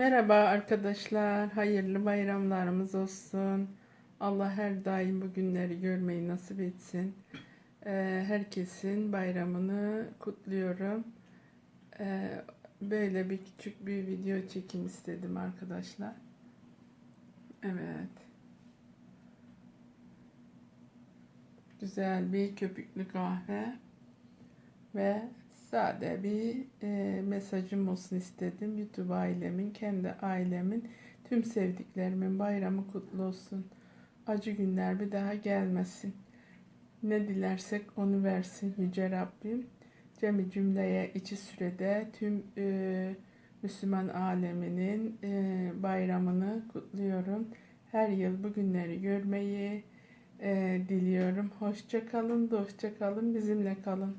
Merhaba arkadaşlar, hayırlı bayramlarımız olsun. Allah her daim bu günleri görmeyi nasip etsin. Ee, herkesin bayramını kutluyorum. Ee, böyle bir küçük bir video çekim istedim arkadaşlar. Evet. Güzel bir köpüklü kahve ve sade bir e, mesajım olsun istedim. YouTube ailemin, kendi ailemin, tüm sevdiklerimin bayramı kutlu olsun. Acı günler bir daha gelmesin. Ne dilersek onu versin Yüce Rabbim. Cemi cümleye içi sürede tüm e, Müslüman aleminin e, bayramını kutluyorum. Her yıl bu günleri görmeyi e, diliyorum. Hoşça kalın, dostça kalın, bizimle kalın.